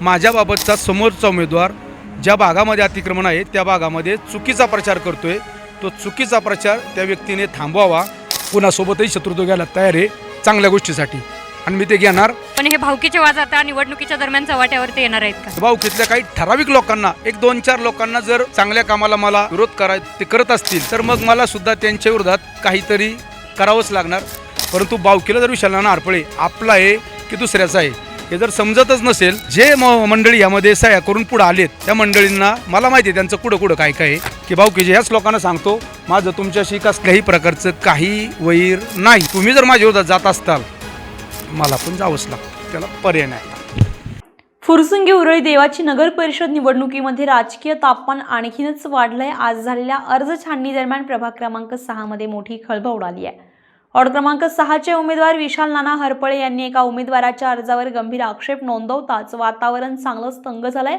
माझ्याबाबतचा समोरचा उमेदवार ज्या भागामध्ये अतिक्रमण आहे त्या भागामध्ये चुकीचा प्रचार करतोय. तो चुकीचा प्रचार त्या व्यक्तीने थांबवावा. कुणासोबतही शत्रुत्व घ्यायला तयार आहे चांगल्या गोष्टीसाठी. आणि मी ते घेणार. पण हे भावकीचे वाद आता निवडणुकीच्या दरम्यान चव्हाट्यावरती येणार आहेत का? भाऊकीतल्या काही ठराविक लोकांना एक दोन चार लोकांना जर चांगल्या कामाला मला विरोध कराय ते करत असतील तर मग मला सुद्धा त्यांच्या विरोधात काहीतरी करावंच लागणार. परंतु बावकीला जर विशालाना हरपळे आपला आहे की दुसऱ्याचा आहे हे जर समजतच नसेल जे मंडळी यामध्ये सह्या करून पुढे आलेत त्या मंडळींना मला माहिती आहे त्यांचं कुठं कुठं काय काय आहे की भाऊकीचे याच लोकांना सांगतो माझं तुमच्याशी कसल्याही प्रकारचं काही वैर नाही. तुम्ही जर माझ्या विरोधात जात असताल मला पण जावंच लागतं. त्याला पर्याय नाही. फुरसुंगी उरळी देवाची नगर परिषद निवडणुकीमध्ये राजकीय तापमान आणखीनच वाढलंय. आज झालेल्या अर्ज छाननी दरम्यान प्रभाग क्रमांक सहा मध्ये मोठी खळबळ उडाली आहे. ऑर्ड क्रमांक सहाचे उमेदवार विशाल नाना हरपळे यांनी एका उमेदवाराच्या अर्जावर गंभीर आक्षेप नोंदवताच वातावरण चांगलंच तंग झालंय.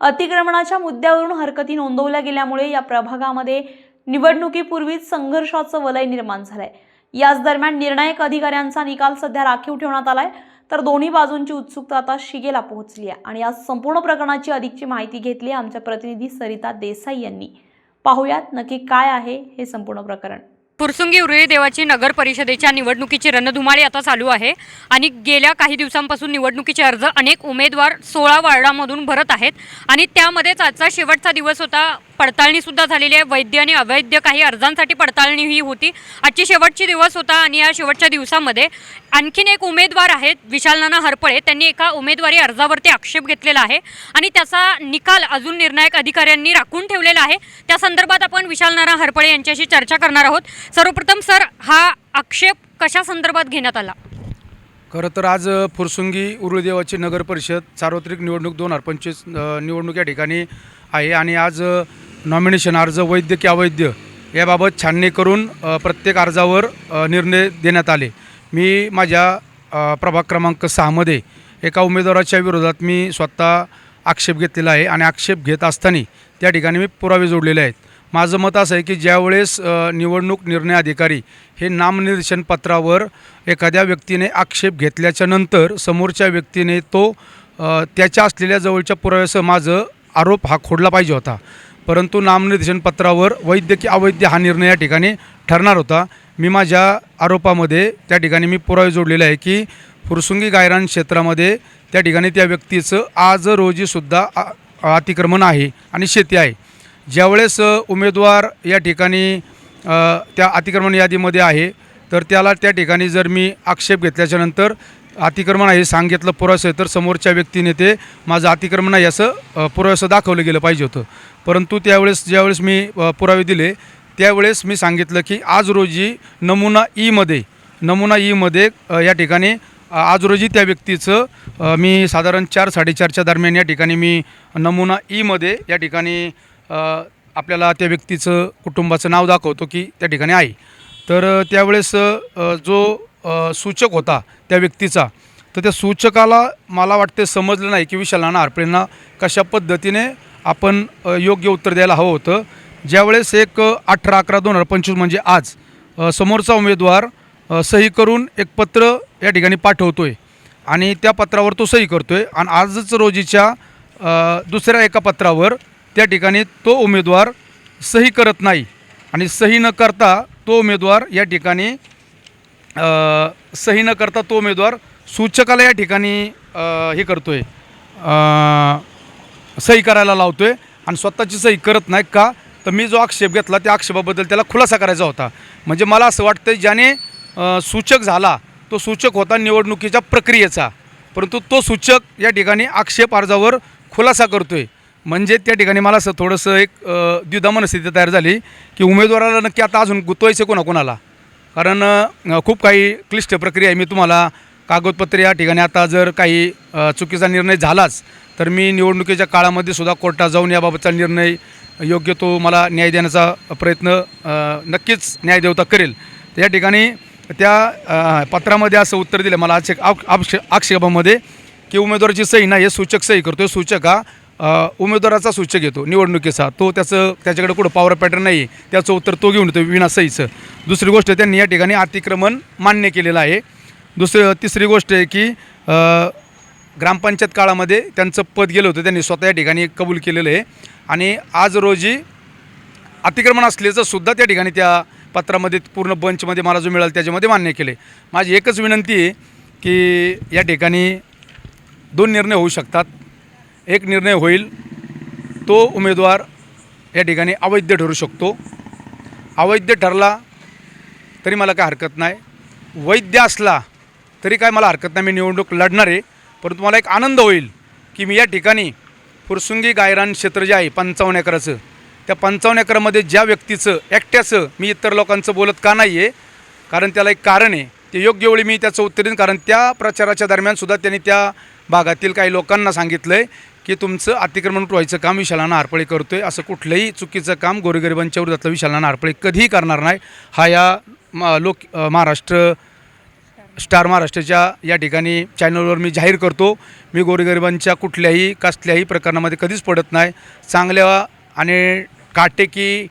अतिक्रमणाच्या मुद्द्यावरून हरकती नोंदवल्या गेल्यामुळे या प्रभागामध्ये निवडणुकीपूर्वीच संघर्षाचं वलय निर्माण झालंय. याच दरम्यान निर्णायक अधिकाऱ्यांचा निकाल सध्या राखीव ठेवण्यात आलाय. तर दोन्ही बाजूंची उत्सुकता आता शिगेला पोहोचली आहे आणि या संपूर्ण प्रकरणाची अधिकची माहिती घेतली आमच्या प्रतिनिधी सरिता देसाई यांनी. पाहुयात नक्की काय आहे हे संपूर्ण प्रकरण. पुरसुंगी उरुळी देवाची नगर परिषदेच्या निवडणुकीची रणधुमाळी आता चालू आहे. आणि गेल्या काही दिवसांपासून निवडणुकीचे अर्ज अनेक उमेदवार सोळा वार्डामधून भरत आहेत. आणि त्यामध्येच आजचा शेवटचा दिवस होता. पडताळणी सुद्धा झालेली आहे. वैद्य आणि अवैध काही अर्जांसाठी पडताळणी ही होती. आजची शेवटची दिवस होता आणि या शेवटच्या दिवसामध्ये आणखीन एक उमेदवार आहेत विशाल नाना हरपळे. त्यांनी एका उमेदवारी अर्जावरती आक्षेप घेतलेला आहे आणि त्याचा निकाल अजून निर्णायक अधिकाऱ्यांनी राखून ठेवलेला आहे. त्या संदर्भात आपण विशाल नाना हरपळे यांच्याशी चर्चा करणार आहोत. सर्वप्रथम सर हा आक्षेप कशा संदर्भात घेण्यात आला? खरं तर आज फुरसुंगी उरुळदेवाची नगर परिषद सार्वत्रिक निवडणूक दोन हजार पंचवीस निवडणूक या ठिकाणी आहे आणि आज नॉमिनेशन अर्ज वैद्य की अवैध याबाबत छाननी करून प्रत्येक अर्जावर निर्णय देण्यात आले. मी माझ्या प्रभाग क्रमांक सहामध्ये एका उमेदवाराच्या विरोधात मी स्वतः आक्षेप घेतलेला आहे आणि आक्षेप घेत असताना त्या ठिकाणी मी पुरावे जोडलेले आहेत. माझं मत असं आहे की ज्यावेळेस निवडणूक निर्णय अधिकारी हे नामनिर्देशन पत्रावर एखाद्या व्यक्तीने आक्षेप घेतल्याच्या नंतर समोरच्या व्यक्तीने तो त्याच्या असलेल्या जवळच्या पुराव्यासह माझं आरोप हा खोडला पाहिजे होता. परंतु नामनिर्देशन पत्रावर वैद्य की अवैध हा निर्णय या ठिकाणी ठरणार होता. मी माझ्या आरोपामध्ये त्या ठिकाणी मी पुरावे जोडलेले आहे की फुरसुंगी गायरान क्षेत्रामध्ये त्या ठिकाणी त्या व्यक्तीचं आज रोजीसुद्धा आ- अतिक्रमण आहे आणि शेती आहे. ज्यावेळेस उमेदवार या ठिकाणी त्या अतिक्रमण यादीमध्ये आहे तर त्याला त्या ठिकाणी जर मी आक्षेप घेतल्याच्यानंतर अतिक्रमण आहे सांगितलं पुरावं तर समोरच्या व्यक्तीने ते माझं अतिक्रमण आहे असं अ, दाखवलं गेलं पाहिजे होतं. परंतु त्यावेळेस ज्यावेळेस मी पुरावे दिले त्यावेळेस मी सांगितलं की आज रोजी नमुना e ईमध्ये नमुना e ईमध्ये या ठिकाणी आज रोजी त्या व्यक्तीचं मी साधारण चार साडेचारच्या दरम्यान या ठिकाणी मी नमुना e ईमध्ये या ठिकाणी आपल्याला त्या व्यक्तीचं कुटुंबाचं नाव दाखवतो की त्या ठिकाणी आहे. तर त्यावेळेस जो सूचक होता त्या व्यक्तीचा. तर त्या सूचकाला मला वाटते समजलं नाही की विशाल नाना कशा पद्धतीने आपण योग्य उत्तर द्यायला हवं होतं. ज्यावेळेस एक अठरा अकरा दोन हजार पंचवीस म्हणजे आज समोरचा उमेदवार सही करून एक पत्र या ठिकाणी पाठवतो आहे आणि त्या पत्रावर तो सही करतो आहे आणि आजच रोजीच्या दुसऱ्या एका पत्रावर त्या ठिकाणी तो उमेदवार सही करत नाही. आणि सही न करता तो उमेदवार या ठिकाणी सही न करता तो उमेदवार सूचकाला या ठिकाणी हे करतो आहे सही करायला लावतो आहे आणि स्वतःची सही करत नाही का? तर मी जो आक्षेप घेतला त्या आक्षेपाबद्दल त्याला खुलासा करायचा होता. म्हणजे मला असं वाटतं ज्याने सूचक झाला तो सूचक होता निवडणुकीच्या प्रक्रियेचा. परंतु तो सूचक या ठिकाणी आक्षेप अर्जावर खुलासा करतो आहे म्हणजे त्या ठिकाणी मला असं थोडंसं एक अ, द्विधा मनस्थिती तयार झाली की उमेदवाराला नक्की आता अजून गुतवायचं कोणाकोणाला? कारण खूप काही क्लिष्ट प्रक्रिया आहे. मी तुम्हाला कागदपत्रे या ठिकाणी आता जर काही चुकीचा निर्णय झालाच तर मी निवडणुकीच्या काळामध्ये सुद्धा कोर्टात जाऊन याबाबतचा निर्णय योग्य तो मला न्याय देण्याचा प्रयत्न नक्कीच नक्कीच न्यायदेवता करेल. या ठिकाणी त्या पत्रामध्ये असं उत्तर दिलं मला आक्षेप आक्षे आक्षेपामध्ये की उमेदवाराची सही नाही हे सूचक सही करतो सूचक हा उमेदवाराचा सूचक घेतो निवडणुकीचा. तो त्याचं त्याच्याकडे कुठं पॉवर पॅटर्न नाही आहे त्याचं उत्तर तो घेऊन येतो विना सहीचं दुसरी गोष्ट त्यांनी या ठिकाणी अतिक्रमण मान्य केलेलं आहे. दुसरं तिसरी गोष्ट आहे की ग्रामपंचायत काळामध्ये त्यांचं पद गेलं होतं. त्यांनी स्वतः या ठिकाणी कबूल केलेलं आहे. आणि आज रोजी अतिक्रमण असल्याचं सुद्धा त्या ठिकाणी त्या पत्रामध्ये पूर्ण बंचमध्ये मला जो मिळाला त्याच्यामध्ये मान्य केले माझी एकच विनंती आहे की या ठिकाणी दोन निर्णय होऊ शकतात. एक निर्णय होईल तो उमेदवार या ठिकाणी अवैध ठरू शकतो. अवैध ठरला तरी मला काय हरकत नाही. वैद्य असला तरी काय मला हरकत नाही मी निवडणूक लढणार आहे. परंतु मला एक आनंद होईल की मी या ठिकाणी फुरसुंगी गायरान क्षेत्र जे आहे पंचावन्न एकराचं त्या पंचावन्न एकरामध्ये ज्या व्यक्तीचं एकट्याचं मी इतर लोकांचं बोलत का नाही आहे कारण त्याला एक कारण आहे. ते योग्य वेळी मी त्याचं उत्तर देईन कारण त्या प्रचाराच्या दरम्यानसुद्धा त्यांनी त्या भागातील काही लोकांना सांगितलं आहे की तुमचं अतिक्रमण व्हायचं काम विशाला आरपळे करतो आहे असं कुठलंही चुकीचं काम गोरगरिबांच्या विरोधातलं विशालाना आरपळे कधीही करणार नाही. हा या लोक महाराष्ट्र स्टार महाराष्ट्राच्या या ठिकाणी चॅनलवर मी जाहीर करतो. मी गोरगरिबांच्या कुठल्याही कसल्याही प्रकरणामध्ये कधीच पडत नाही. चांगल्या आणि काटेकी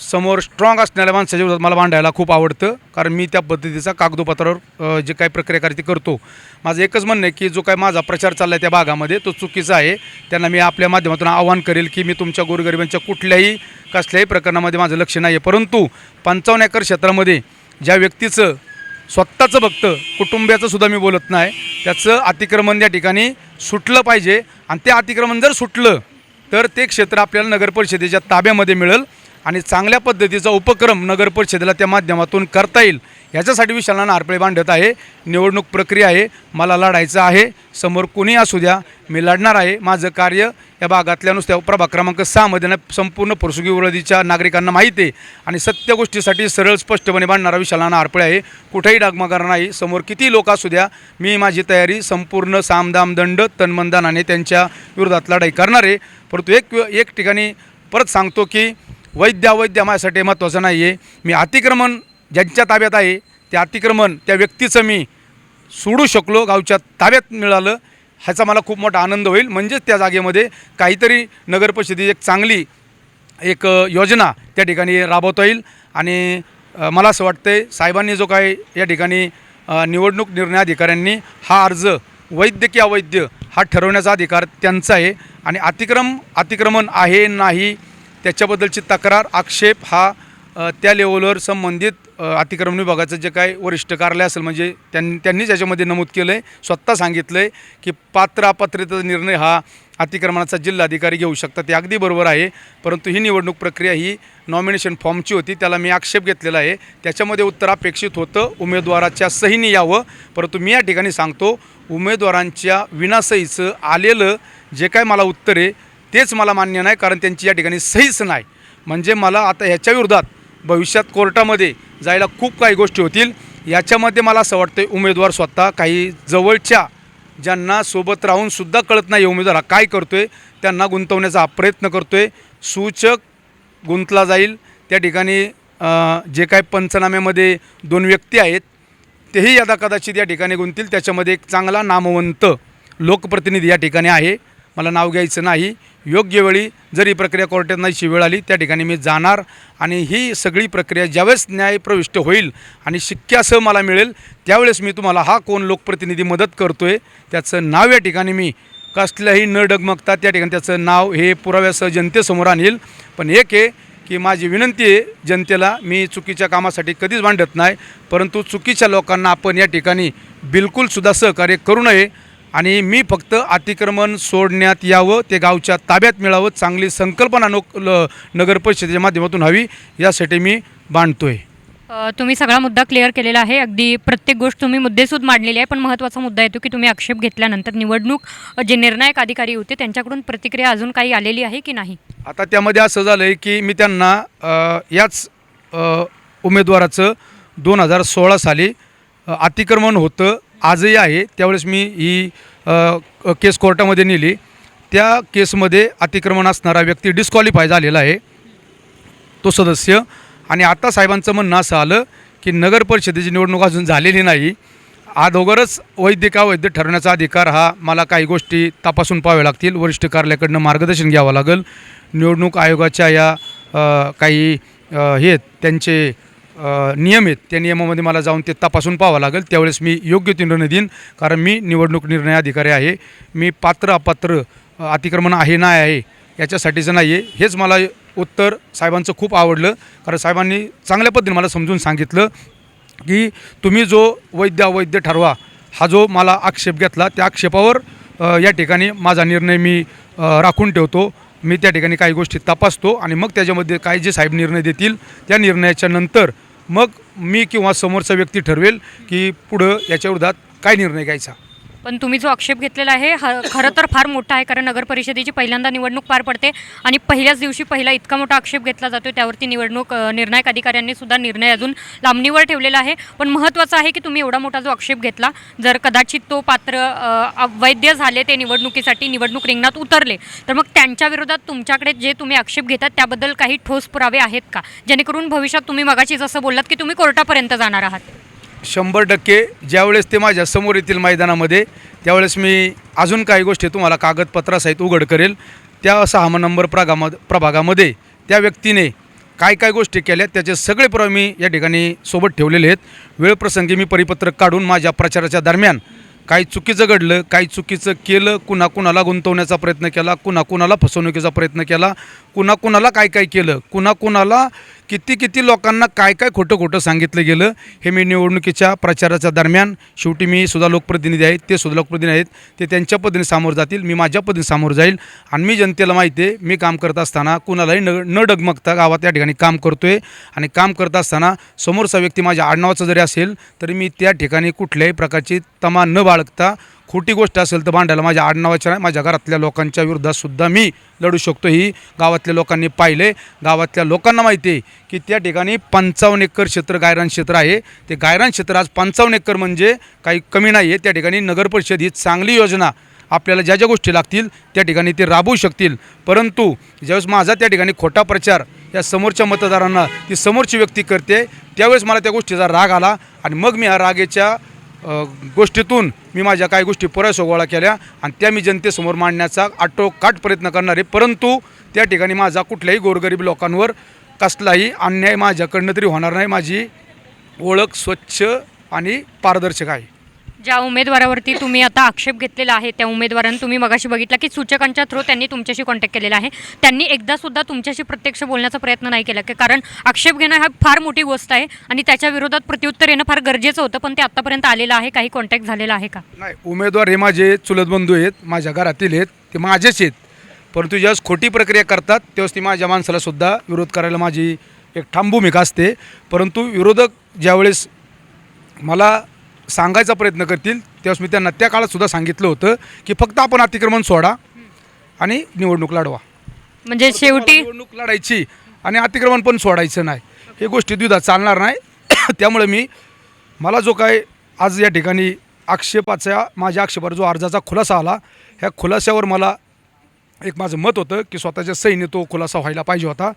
समोर स्ट्रॉंग असणाऱ्या माणसाच्या विरोधात मला मांडायला खूप आवडतं कारण मी त्या पद्धतीचा कागदोपत्रावर जे काही प्रक्रिया करते करतो. माझं एकच म्हणणं आहे की जो काय माझा प्रचार चालला आहे त्या भागामध्ये तो चुकीचा आहे. त्यांना मी आपल्या माध्यमातून आवाहन करेल की मी तुमच्या गोरगरिबांच्या कुठल्याही कसल्याही प्रकरणामध्ये माझं लक्ष नाही आहे परंतु पंचावन्न एकर क्षेत्रामध्ये ज्या व्यक्तीचं स्वतःचं बघतं कुटुंबियाचं सुद्धा मी बोलत नाही त्याचं अतिक्रमण या ठिकाणी सुटलं पाहिजे. आणि ते अतिक्रमण जर सुटलं तर ते क्षेत्र आपल्याला नगरपरिषदेच्या ताब्यामध्ये मिळेल. आणि चांगल्या पद्धतीचा उपक्रम नगर परिषदेला त्या माध्यमातून करता येईल. ह्याच्यासाठी विशालानं आरपळे बांधत आहे. निवडणूक प्रक्रिया आहे. मला लढायचं आहे. समोर कुणी असू द्या मी लढणार आहे. माझं कार्य या भागातल्या नुसत्या प्रभाग क्रमांक सहामध्ये ना संपूर्ण पुरसुगी विरोधीच्या नागरिकांना माहिती आहे. आणि सत्य गोष्टीसाठी सरळ स्पष्टपणे बांधणारा विशालांना आरपळे आहे. कुठेही डागमागार नाही. समोर किती लोक असू द्या मी माझी तयारी संपूर्ण सामदाम दंड तन्मनदानाने त्यांच्या विरोधात लढाई करणार आहे. परंतु एक एक ठिकाणी परत सांगतो की वैद्य अवैद्य माझ्यासाठी महत्त्वाचं नाही आहे मी अतिक्रमण ज्यांच्या ताब्यात आहे त्या अतिक्रमण त्या व्यक्तीचं मी सोडू शकलो गावच्या ताब्यात मिळालं ह्याचा मला खूप मोठा आनंद होईल. म्हणजेच त्या जागेमध्ये काहीतरी नगरपरिषदेची एक चांगली एक योजना त्या ठिकाणी राबवता येईल. आणि मला असं वाटतं साहेबांनी जो काय या ठिकाणी निवडणूक निर्णय अधिकाऱ्यांनी हा अर्ज वैद्य की अवैध हा ठरवण्याचा अधिकार त्यांचा आहे. आणि अतिक्रम अतिक्रमण आहे नाही त्याच्याबद्दलची तक्रार आक्षेप हा त्या लेवलवर संबंधित अतिक्रमण विभागाचं जे काय वरिष्ठ कार्यालय असेल म्हणजे त्यां त्यांनीच याच्यामध्ये नमूद केलं आहे स्वतः सांगितलं आहे की पात्र अपात्रतेचा निर्णय हा अतिक्रमणाचा जिल्हाधिकारी घेऊ शकतात. ते अगदी बरोबर आहे परंतु ही निवडणूक प्रक्रिया ही नॉमिनेशन फॉर्मची होती त्याला मी आक्षेप घेतलेला आहे. त्याच्यामध्ये उत्तर अपेक्षित होतं उमेदवाराच्या सहीने यावं परंतु मी या ठिकाणी सांगतो उमेदवारांच्या विनासहीचं आलेलं जे काय मला उत्तर आहे तेच मला मान्य नाही कारण त्यांची या ठिकाणी सहीच नाही. म्हणजे मला आता ह्याच्या विरोधात भविष्यात कोर्टामध्ये जायला खूप काही गोष्टी होतील. याच्यामध्ये मला असं वाटतं उमेदवार स्वतः काही जवळच्या ज्यांना सोबत राहूनसुद्धा कळत नाही उमेदवार हा काय करतो आहे त्यांना गुंतवण्याचा हा प्रयत्न आहे सूचक गुंतला जाईल. त्या ठिकाणी जे काय पंचनाम्यामध्ये दोन व्यक्ती आहेत तेही यदा कदाचित या ठिकाणी गुंतील त्याच्यामध्ये एक चांगला नामवंत लोकप्रतिनिधी या ठिकाणी आहे. मला नाव घ्यायचं नाही. योग्य वेळी जर ही प्रक्रिया कोर्टात नाहीशी वेळ आली त्या ठिकाणी मी जाणार आणि ही सगळी प्रक्रिया ज्यावेळेस न्याय प्रविष्ट होईल आणि शिक्क्यासह मला मिळेल त्यावेळेस मी तुम्हाला हा कोण लोकप्रतिनिधी मदत करतो आहे त्याचं नाव या ठिकाणी मी कसल्याही न डगमगता त्या ठिकाणी त्याचं नाव हे पुराव्यासह जनतेसमोर आणील. पण एक आहे की माझी विनंती आहे जनतेला मी चुकीच्या कामासाठी कधीच भांडत नाही परंतु चुकीच्या लोकांना आपण या ठिकाणी बिलकुलसुद्धा सहकार्य करू नये. आणि मी फक्त अतिक्रमण सोडण्यात यावं ते गावच्या ताब्यात मिळावं चांगली संकल्पना नोक ल नगर परिषदेच्या माध्यमातून हवी यासाठी मी बांधतोय. अ, तुम्ही सगळा मुद्दा क्लिअर केलेला आहे. अगदी प्रत्येक गोष्ट तुम्ही मुद्देसूद मांडलेली आहे पण महत्त्वाचा मुद्दा येतो की तुम्ही आक्षेप घेतल्यानंतर निवडणूक जे निर्णायक अधिकारी होते त्यांच्याकडून प्रतिक्रिया अजून काही आलेली आहे की नाही? आता त्यामध्ये असं झालं आहे की मी त्यांना याच उमेदवाराचं दोन हजार सोळा साली अतिक्रमण होतं आजही आहे. त्यावेळेस मी ही केस कोर्टामध्ये नेली. त्या केसमध्ये अतिक्रमण असणारा व्यक्ती डिस्क्वालिफाय झालेला आहे. तो सदस्य. आणि आता साहेबांचं म्हणणं असं आलं की नगर परिषदेची निवडणूक अजून झालेली नाही. अगोदरच वैद्य का वैद्य ठरवण्याचा अधिकार हा मला काही गोष्टी तपासून पाहाव्या लागतील. वरिष्ठ कार्यालयाकडनं मार्गदर्शन घ्यावं लागेल. निवडणूक आयोगाच्या या काही हे त्यांचे नियम आहेत त्या नियमामध्ये मला जाऊन ते तपासून पाहावं लागेल. त्यावेळेस मी योग्य ते निर्णय देईन कारण मी निवडणूक निर्णय अधिकारी आहे. मी पात्र अपात्र अतिक्रमण आहे नाही आहे याच्यासाठीचं नाही आहे हेच मला उत्तर साहेबांचं खूप आवडलं. कारण साहेबांनी चांगल्या पद्धतीने मला समजून सांगितलं की तुम्ही जो वैद्य अवैध ठरवा हा जो मला आक्षेप घेतला त्या आक्षेपावर या ठिकाणी माझा निर्णय मी राखून ठेवतो. मी त्या ठिकाणी काही गोष्टी तपासतो आणि मग त्याच्यामध्ये काय जे साहेब निर्णय देतील त्या निर्णयाच्या नंतर मग मी किंवा समोरचा व्यक्ती ठरवेल की पुढं याच्या विरोधात काय निर्णय घ्यायचा? पण तुम्ही जो आक्षेप घेतलेला आहे हा खरं तर फार मोठा आहे कारण नगर परिषदेची पहिल्यांदा निवडणूक पार पडते आणि पहिल्याच दिवशी पहिला इतका मोठा आक्षेप घेतला जातो त्यावरती निवडणूक निर्णायक अधिकाऱ्यांनी सुद्धा निर्णय अजून लांबणीवर ठेवलेला आहे. पण महत्त्वाचं आहे की तुम्ही एवढा मोठा जो आक्षेप घेतला जर कदाचित तो पात्र अवैध झाले ते निवडणुकीसाठी निवडणूक रिंगणात उतरले तर मग त्यांच्या विरोधात तुमच्याकडे जे तुम्ही आक्षेप घेतात त्याबद्दल काही ठोस पुरावे आहेत का? जेणेकरून भविष्यात तुम्ही मगाशी जसं बोललात की तुम्ही कोर्टापर्यंत जाणार आहात. शंभर टक्के ज्यावेळेस ते माझ्यासमोर येतील मैदानामध्ये त्यावेळेस मी अजून काही गोष्टी तुम्हाला कागदपत्रासहित उघड करेल. त्या सहा नंबर प्रगामा प्रभागामध्ये त्या व्यक्तीने काय काय गोष्टी केल्या त्याचे सगळे पुरावे मी या ठिकाणी सोबत ठेवलेले आहेत. वेळप्रसंगी मी परिपत्रक काढून माझ्या प्रचाराच्या दरम्यान काही चुकीचं घडलं काही चुकीचं केलं कुणा कुणाला गुंतवण्याचा प्रयत्न केला कुणा कुणाला फसवणुकीचा प्रयत्न केला कुणा कुणाला काय काय केलं कुणा कुणाला किती किती लोकांना काय काय खोटं खोटं सांगितलं गेलं हे मी निवडणुकीच्या प्रचाराच्या दरम्यान शेवटी मी सुद्धा लोकप्रतिनिधी आहेत ते सुद्धा लोकप्रतिनिधी आहेत ते त्यांच्या पद्धतीने सामोरं जातील मी माझ्या पद्धतीने सामोरं जाईल आणि मी जनतेला माहिती आहे मी काम करत असताना कुणालाही न न डगमगता गावात या ठिकाणी काम करतो आहे आणि काम करत असताना समोरचा व्यक्ती माझ्या आडनावाचा जरी असेल तरी मी त्या ठिकाणी कुठल्याही प्रकारची तमा न बाळगता खोटी गोष्ट असेल तर भांडायला माझ्या आडनावाच्या नाही माझ्या घरातल्या लोकांच्या विरोधात मी लढू शकतो. ही गावातल्या लोकांनी पाहिले. गावातल्या लोकांना माहिती आहे की त्या ठिकाणी पंचावन्न एकर क्षेत्र गायरान क्षेत्र आहे. ते गायरान क्षेत्र आज पंचावन्न एकर म्हणजे काही कमी नाही आहे. त्या ठिकाणी नगर परिषद ही चांगली योजना आपल्याला ज्या ज्या गोष्टी लागतील त्या ठिकाणी ते राबवू शकतील. परंतु ज्यावेळेस माझा त्या ठिकाणी खोटा प्रचार या समोरच्या मतदारांना ती समोरची व्यक्ती करते त्यावेळेस मला त्या गोष्टीचा राग आला आणि मग मी ह्या रागेच्या गोष्टीतून मी माझ्या काही गोष्टी पुरायसो गोळा केल्या आणि त्या मी जनतेसमोर मांडण्याचा आटोकाट प्रयत्न करणार आहे. परंतु त्या ठिकाणी माझा कुठल्याही गोरगरीब लोकांवर कसलाही अन्याय माझ्याकडनं तरी होणार नाही. माझी ओळख स्वच्छ आणि पारदर्शक आहे. ज्या उमेदवारावरती तुम्ही आता आक्षेप घेतलेला आहे त्या उमेदवारांनी तुम्ही मगाशी बघितला की सूचकांच्या थ्रू त्यांनी तुमच्याशी कॉन्टॅक्ट केलेला आहे. त्यांनी एकदा सुद्धा तुमच्याशी प्रत्यक्ष बोलण्याचा प्रयत्न नाही केला की कारण आक्षेप घेणं हा फार मोठी गोष्ट आहे आणि त्याच्या विरोधात प्रत्युत्तर येणं फार गरजेचं होतं पण ते आत्तापर्यंत आलेलं आहे. काही कॉन्टॅक्ट झालेला आहे का? नाही उमेदवार हे माझे चुलत बंधू आहेत माझ्या घरातील आहेत ते माझेच आहेत. परंतु ज्यावेळेस खोटी प्रक्रिया करतात तेव्हाच ती माझ्या माणसाला सुद्धा विरोध करायला माझी एक ठाम भूमिका असते. परंतु विरोधक ज्यावेळेस मला सांगायचा प्रयत्न करतील. त्यावेळेस मी त्यांना त्या काळात सुद्धा सांगितलं होतं की फक्त आपण अतिक्रमण सोडा आणि निवडणूक लढवा. म्हणजे शेवटी निवडणूक लढायची आणि अतिक्रमण पण सोडायचं नाही. हे गोष्टी द्विधा चालणार नाही. त्यामुळे मी मला जो काय आज या ठिकाणी आक्षेपाचा माझ्या आक्षेपावर जो अर्जाचा खुलासा आला ह्या खुलासावर मला एक माझं मत होतं की स्वतःच्या सैन्य तो खुलासा व्हायला पाहिजे होता.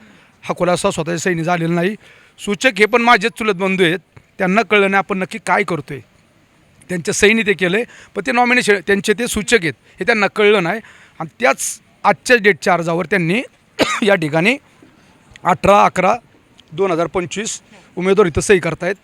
हा खुलासा स्वतःच्या सैन्य झालेला नाही. सूचक हे पण माझेच चुलत बंधू आहेत. त्यांना कळलं नाही आपण नक्की काय करतो आहे त्यांच्या सईने ते केलं आहे पण ते नॉमिनेशन त्यांचे ते सूचक आहेत हे त्यांना कळलं नाही. आणि त्याच आजच्या डेटच्या अर्जावर त्यांनी या ठिकाणी अठरा अकरा दोन हजार पंचवीस उमेदवार इथं सही करतायत.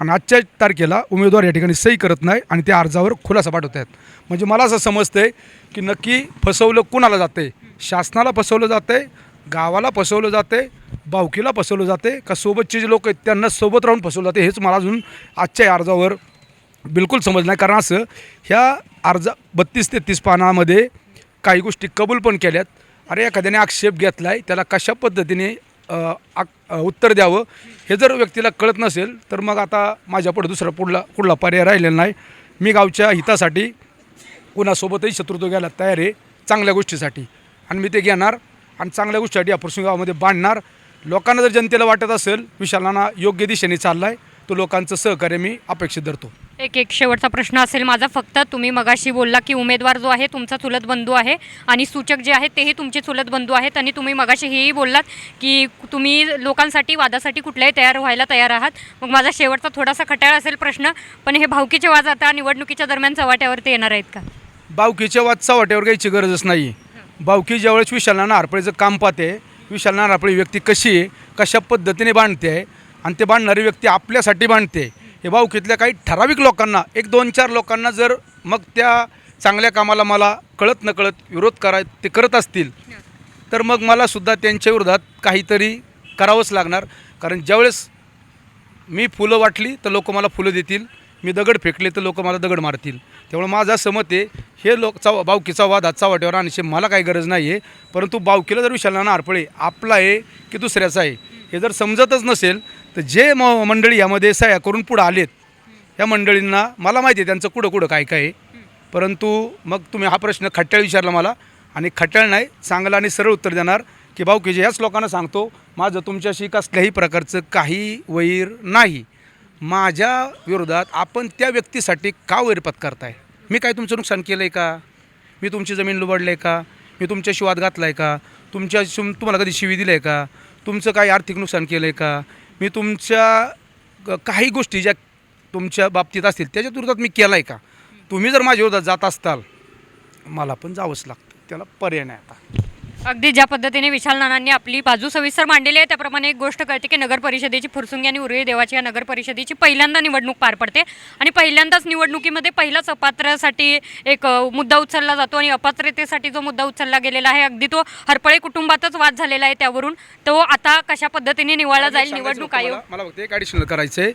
आणि आजच्या तारखेला उमेदवार या ठिकाणी सही करत नाही आणि त्या अर्जावर खुलासा पाठवत आहेत म्हणजे मला असं समजतं आहे की नक्की फसवलं कुणाला जातं आहे शासनाला फसवलं जातं आहे गावाला फसवलं जातं आहे बावकीला फसवलं जाते का सोबतचे जे लोक आहेत त्यांना सोबत राहून फसवलं जाते हेच मला अजून आजच्या अर्जावर बिलकुल समज नाही. कारण असं ह्या अर्जा बत्तीस तेहतीस पानामध्ये काही गोष्टी कबूल पण केल्यात. अरे एखाद्याने आक्षेप घेतला आहे त्याला कशा पद्धतीने उत्तर द्यावं हे जर व्यक्तीला कळत नसेल तर मग आता माझ्यापुढे दुसरा पुढला कुठला पर्याय राहिलेला नाही. मी गावच्या हितासाठी कुणासोबतही शत्रुत्व घ्यायला तयार आहे चांगल्या गोष्टीसाठी. आणि मी ते घेणार आणि चांगल्या गोष्टीसाठी या गावामध्ये बांधणार. लोकांना जर जनतेला वाटत असेल विशालांना योग्य दिशेने चालला आहे तो लोकांचं सहकार्य मी अपेक्षित धरतो. एक एक शेवटचा प्रश्न असेल माझा. फक्त तुम्ही मगाशी बोलला की उमेदवार जो आहे तुमचा चुलत बंधू आहे आणि सूचक जे आहेत तेही तुमचे चुलत बंधू आहेत आणि तुम्ही मगाशी हेही बोललात की तुम्ही लोकांसाठी वादासाठी कुठल्याही तयार व्हायला तयार आहात. मग माझा शेवटचा थोडासा खटाळ असेल प्रश्न पण हे भावकीचे वाद आता निवडणुकीच्या दरम्यान चव्हाट्यावरती येणार आहेत का? भावकीचे वाद चव्हाट्यावर घ्यायची गरजच नाही. भावकी ज्यावेळेस विशालना नारपळीचं काम पाहते विशालना नारपळी व्यक्ती कशी आहे कशा पद्धतीने बांधते आहे आणि ते बांधणारी व्यक्ती आपल्यासाठी बांधते हे भाऊकीतल्या काही ठराविक लोकांना एक दोन चार लोकांना जर मग त्या चांगल्या कामाला मला कळत नकळत विरोध कराय ते करत असतील तर मग मला सुद्धा त्यांच्या विरोधात काहीतरी करावंच लागणार. कारण ज्यावेळेस मी फुलं वाटली तर लोक मला फुलं देतील. मी दगड फेकले तर लोक मला दगड मारतील. त्यामुळे माझा समत आहे हे लोक चा बावकीचा वाद हातचा वाटेवर आणण्याची मला काही गरज नाही आहे परंतु बावकीला जर विशाल नाना आपला आहे की दुसऱ्याचा आहे हे जर समजतच नसेल तर जे म मंडळी यामध्ये सह्या करून पुढं आलेत या मंडळींना मला माहिती आहे त्यांचं कुठं कुठं काय काय आहे. परंतु मग तुम्ही हा प्रश्न खट्याळ विचारला मला आणि खट्याळ नाही चांगलं आणि सरळ उत्तर देणार की भाऊ की जे ह्याच लोकांना सांगतो माझं तुमच्याशी कसल्याही प्रकारचं काही वैर नाही. माझ्या विरोधात आपण त्या व्यक्तीसाठी का वैरपत करताय? मी काय तुमचं नुकसान केलं आहे का? मी तुमची जमीन लुबडलं आहे का? मी तुमच्याशी वाद घातला आहे का? तुमच्या तुम्हाला कधी शिवी दिलं आहे का? तुमचं काही आर्थिक नुकसान केलं आहे का? मी तुमच्या काही गोष्टी ज्या तुमच्या बाबतीत असतील त्याच्या विरोधात मी केला आहे का? तुम्ही जर माझ्या विरोधात जात असताल मला पण जावंच लागतं. त्याला पर्याय नाही आता. अगदी ज्या पद्धतीने विशाल नानांनी आपली बाजू सविस्तर मांडलेली आहे त्याप्रमाणे एक गोष्ट कळते की नगर परिषदेची फुरसुंगी आणि उरळी देवाची या नगर परिषदेची पहिल्यांदा निवडणूक पार पडते. आणि पहिल्यांदाच निवडणुकीमध्ये पहिलाच अपात्रासाठी एक मुद्दा उचलला जातो आणि अपात्रतेसाठी जो मुद्दा उचलला गेलेला आहे अगदी तो हरपळे कुटुंबातच वाद झालेला आहे त्यावरून. तो आता कशा पद्धतीने निवडला जाईल निवडणूक आयोग? मला फक्त एक ॲडिशनल करायचं आहे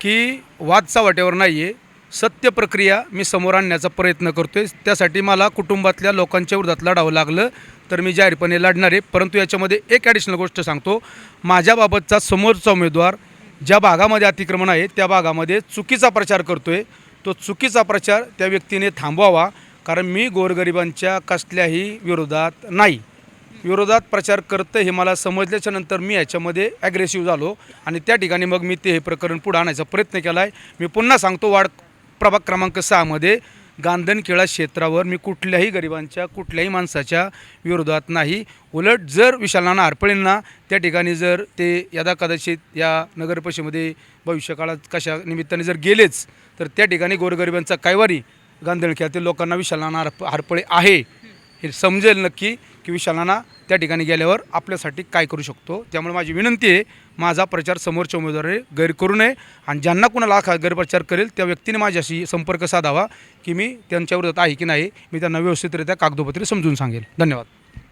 की वादचा वाट्यावर नाही आहे सत्य प्रक्रिया मी समोर आणण्याचा प्रयत्न करतो आहे त्यासाठी मला कुटुंबातल्या लोकांच्या विरोधात लढावं लागलं तर मी जाहीरपणे लढणार आहे. परंतु याच्यामध्ये एक ॲडिशनल गोष्ट सांगतो. माझ्याबाबतचा समोरचा उमेदवार ज्या भागामध्ये अतिक्रमण आहे त्या भागामध्ये चुकीचा प्रचार करतो आहे तो चुकीचा प्रचार त्या व्यक्तीने थांबवावा कारण मी गोरगरिबांच्या कसल्याही विरोधात नाही. विरोधात प्रचार करतं हे मला समजल्याच्या नंतर मी याच्यामध्ये ॲग्रेसिव्ह झालो आणि त्या ठिकाणी मग मी ते हे प्रकरण पुढे आणायचा प्रयत्न केला आहे मी पुन्हा सांगतो वाढ प्रभाग क्रमांक सहामध्ये गांधनखेळा क्षेत्रावर मी कुठल्याही गरिबांच्या कुठल्याही माणसाच्या विरोधात नाही. उलट जर विशालाना आरपळींना त्या ठिकाणी जर ते यदा कदाचित या नगरपरिषदेमध्ये भविष्यकाळात कशा निमित्ताने जर गेलेच तर त्या ठिकाणी गोरगरिबांचा कायवारी गांधणखेळातील लोकांना विशालांना आरप आरपळे आहे. हे समजेल नक्की. की विशालाना त्या ठिकाणी गेल्यावर आपल्यासाठी काय करू शकतो? त्यामुळे माझी विनंती आहे माझा प्रचार समोरच्या उमेदवाराने गैर करू नये आणि ज्यांना कुणाला हा गैरप्रचार करेल त्या व्यक्तीने माझ्याशी संपर्क साधावा की मी त्यांच्या विरोधात आहे की नाही मी त्यांना व्यवस्थितरित्या कागदोपत्री समजून सांगेल. धन्यवाद.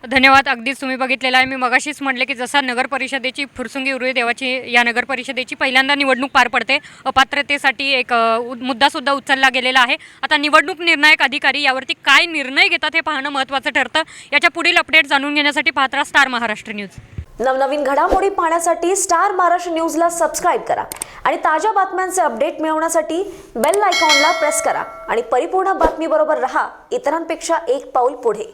धन्यवाद. अगदीच तुम्ही बघितलेलं आहे. मी मगाशीच म्हटले की जसा नगर परिषदेची फुरसुंगी उरुळी देवाची या नगर परिषदेची पहिल्यांदा निवडणूक पार पडते. अपात्रतेसाठी एक मुद्दासुद्धा उचलला गेलेला आहे. आता निवडणूक निर्णायक अधिकारी यावरती काय निर्णय घेतात हे पाहणं महत्त्वाचं ठरतं. याच्या पुढील अपडेट जाणून घेण्यासाठी पाहत स्टार महाराष्ट्र न्यूज. नवनवीन घडामोडी पाहण्यासाठी स्टार महाराष्ट्र न्यूजला सबस्क्राईब करा आणि ताज्या बातम्यांचे अपडेट मिळवण्यासाठी बेल आयकॉनला प्रेस करा. आणि परिपूर्ण बातमीबरोबर रहा. इतरांपेक्षा एक पाऊल पुढे.